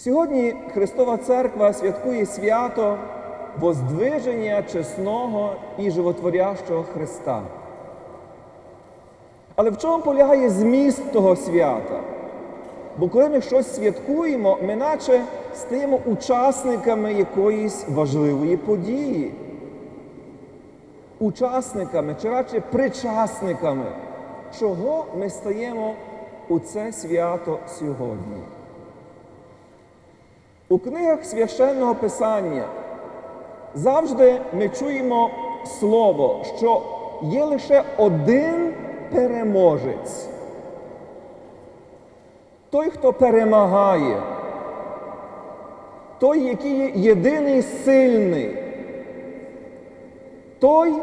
Сьогодні Христова Церква святкує свято Воздвиження чесного і животворящого Христа. Але в чому полягає зміст того свята? Бо коли ми щось святкуємо, ми наче стаємо учасниками якоїсь важливої події. Учасниками чи радше причасниками, чого ми стаємо у це свято сьогодні. У книгах священного Писання завжди ми чуємо слово, що є лише один переможець. Той, хто перемагає, той, який є єдиний сильний, той,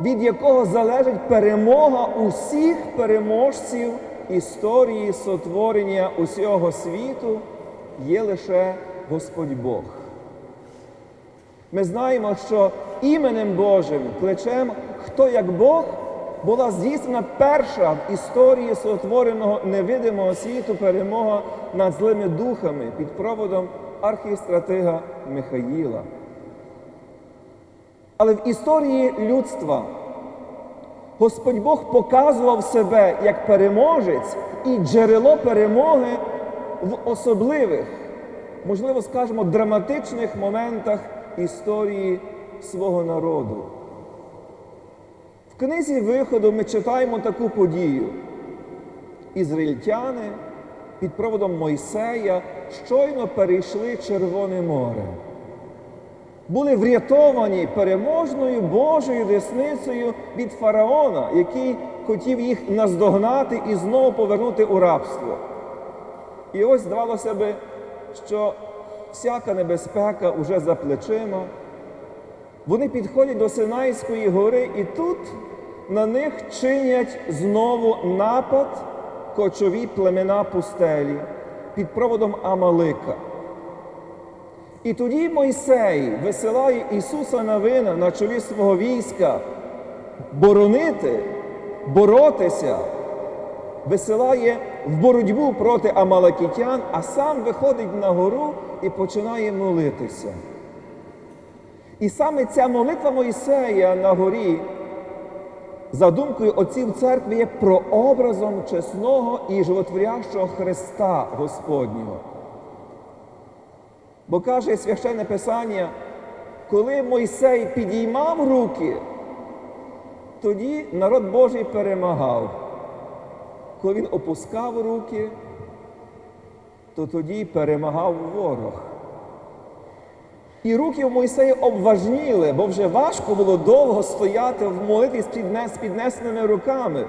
від якого залежить перемога усіх переможців історії сотворення усього світу, є лише Господь Бог. Ми знаємо, що іменем Божим кличем, хто як Бог, була здійснена перша в історії сотвореного невидимого світу перемога над злими духами під проводом архістратига Михаїла. Але в історії людства Господь Бог показував себе як переможець і джерело перемоги в особливих, можливо, скажемо, драматичних моментах історії свого народу. В книзі виходу ми читаємо таку подію. Ізраїльтяни під проводом Мойсея щойно перейшли Червоне море. Були врятовані переможною Божою десницею від фараона, який хотів їх наздогнати і знову повернути у рабство. І ось здавалося би, що всяка небезпека уже за плечима. Вони підходять до Синайської гори, і тут на них чинять знову напад кочові племена пустелі під проводом Амалика. І тоді Мойсей висилає Ісуса Навина на чолі свого війська боронити, боротися, висилає в боротьбу проти Амалакітян, а сам виходить на гору і починає молитися. І саме ця молитва Мойсея на горі, за думкою отців церкви, є прообразом чесного і животворящого Христа Господнього. Бо каже священне Писання, коли Мойсей підіймав руки, тоді народ Божий перемагав. Коли він опускав руки, то тоді перемагав ворог. І руки в Мойсея обважніли, бо вже важко було довго стояти в молитві з піднесеними руками.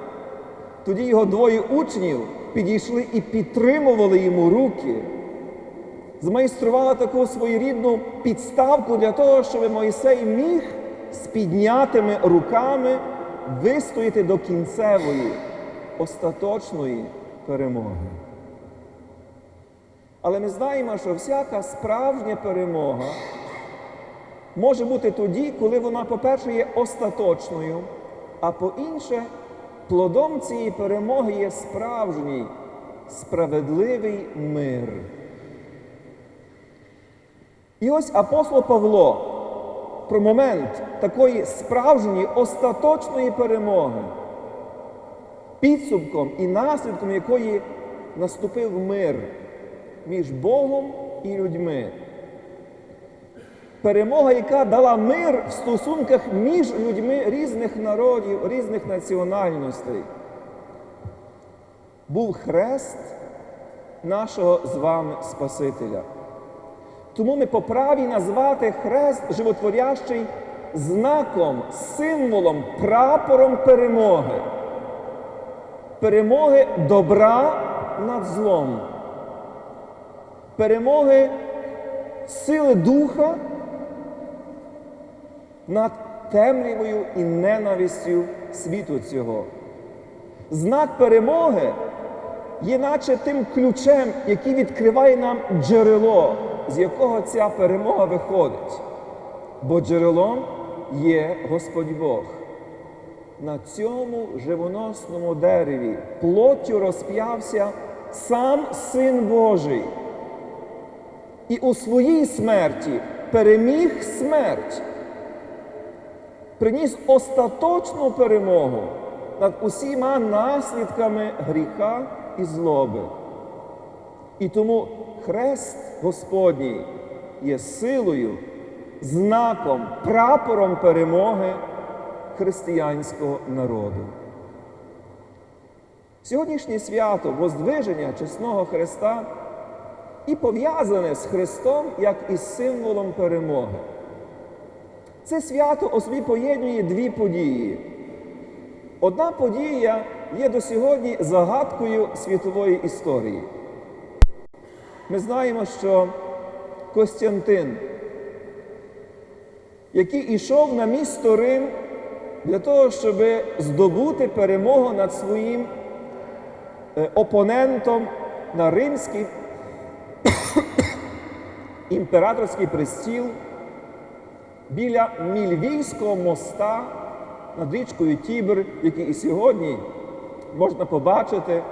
Тоді його двоє учнів підійшли і підтримували йому руки, змайстрували таку своєрідну підставку для того, щоб Мойсей міг з піднятими руками вистояти до кінцевої, остаточної перемоги. Але ми знаємо, що всяка справжня перемога може бути тоді, коли вона, по-перше, є остаточною, а по-інше, плодом цієї перемоги є справжній справедливий мир. І ось апостол Павло про момент такої справжньої остаточної перемоги, підсумком і наслідком якої наступив мир між Богом і людьми. Перемога, яка дала мир в стосунках між людьми різних народів, різних національностей. Був хрест нашого з вами Спасителя. Тому ми по праві назвати хрест животворящий знаком, символом, прапором перемоги. Перемоги добра над злом перемоги сили духа над темрявою і ненавистю світу цього. Знак перемоги є наче тим ключем, який відкриває нам джерело, з якого ця перемога виходить. Бо джерелом є Господь Бог. На цьому живоносному дереві. Плоттю розп'явся сам Син Божий. І у своїй смерті переміг смерть, приніс остаточну перемогу над усіма наслідками гріха і злоби. І тому хрест Господній є силою, знаком, прапором перемоги християнського народу. Сьогоднішнє свято Воздвиження чесного Христа і пов'язане з Христом як із символом перемоги. Це свято у поєднує дві події. Одна подія є до сьогодні загадкою світової історії. Ми знаємо, що Костянтин, який ішов на місто Рим для того, щоб здобути перемогу над своїм е, опонентом на римський імператорський престіл біля Мільвійського моста над річкою Тібр, який і сьогодні можна побачити,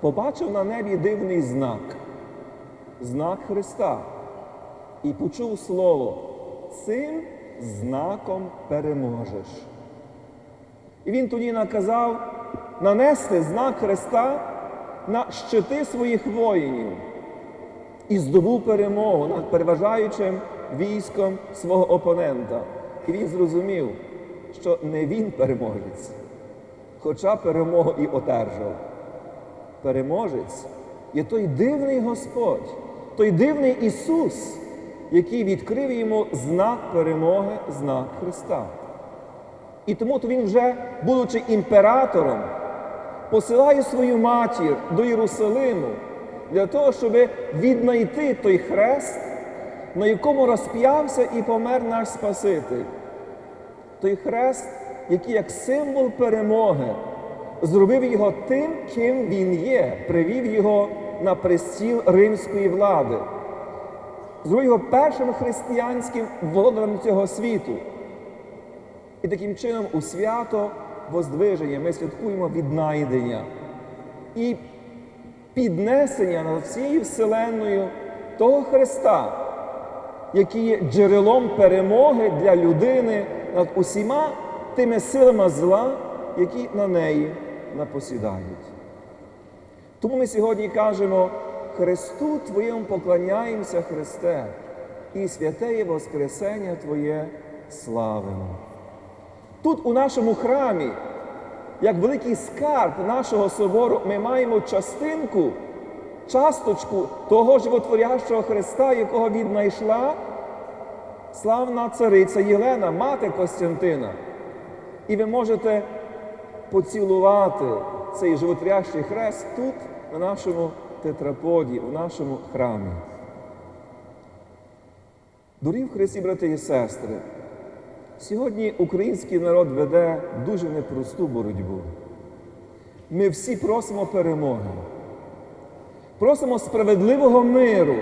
побачив на небі дивний знак, знак Христа, і почув слово цим знаком переможеш. І він тоді наказав нанести знак Христа на щити своїх воїнів і здобув перемогу над переважаючим військом свого опонента. І він зрозумів, що не він переможець, хоча перемогу і одержав. Переможець є той дивний Господь, той дивний Ісус, який відкрив йому знак перемоги, знак Христа. І тому то він вже, будучи імператором, посилає свою матір до Єрусалиму для того, щоб віднайти той хрест, на якому розп'явся і помер наш Спаситель. Той хрест, який як символ перемоги зробив його тим, ким він є, привів його на престіл римської влади, зробив його першим християнським володарем цього світу. І таким чином у свято Воздвиження ми святкуємо віднайдення і піднесення над всією Вселенною того Христа, який є джерелом перемоги для людини над усіма тими силами зла, які на неї напосідають. Тому ми сьогодні кажемо Христу Твоєму поклоняємося, Христе, і святеє Воскресення Твоє славимо. Тут у нашому храмі, як великий скарб нашого собору, ми маємо частинку, часточку того животворящого Христа, якого віднайшла славна цариця Єлена, мати Костянтина. І ви можете поцілувати цей животворящий хрест тут, на нашому тетраподі, у нашому храмі. Дорогі в Христі, брати і сестри, сьогодні український народ веде дуже непросту боротьбу. Ми всі просимо перемоги, просимо справедливого миру.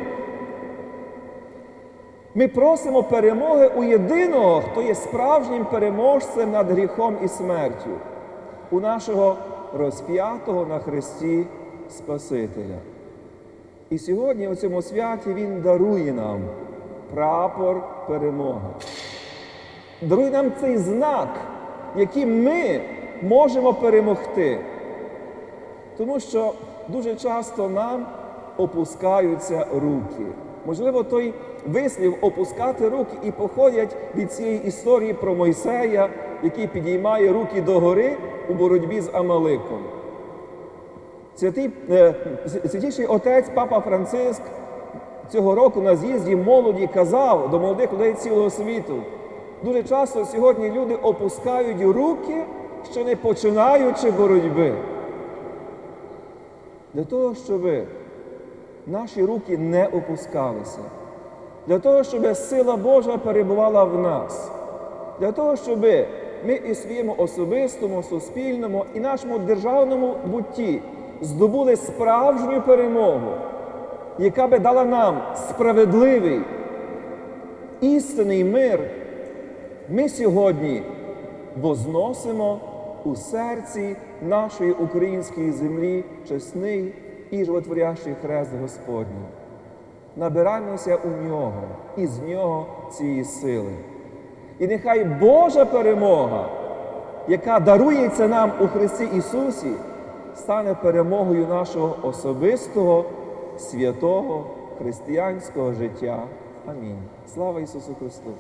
Ми просимо перемоги у єдиного, хто є справжнім переможцем над гріхом і смертю, у нашого розп'ятого на Христі Спасителя. І сьогодні у цьому святі Він дарує нам прапор перемоги. Дарує нам цей знак, яким ми можемо перемогти. Тому що дуже часто нам опускаються руки. Можливо, той вислів опускати руки і походять від цієї історії про Мойсея, який підіймає руки догори у боротьбі з Амаликом. Святий, е, Святіший отець Папа Франциск цього року на з'їзді молоді казав до молодих людей цілого світу. Дуже часто сьогодні люди опускають руки, ще не починаючи боротьби. Для того, щоб наші руки не опускалися, для того, щоб сила Божа перебувала в нас, для того, щоб ми і своєму особистому, суспільному і нашому державному бутті здобули справжню перемогу, яка би дала нам справедливий істинний мир, ми сьогодні возносимо у серці нашої української землі чесний і животворящий хрест Господній. набираємося у нього і з нього цієї сили. І нехай Божа перемога, яка дарується нам у Христі Ісусі, стане перемогою нашого особистого, святого християнського життя. Амінь. Слава Ісусу Христу!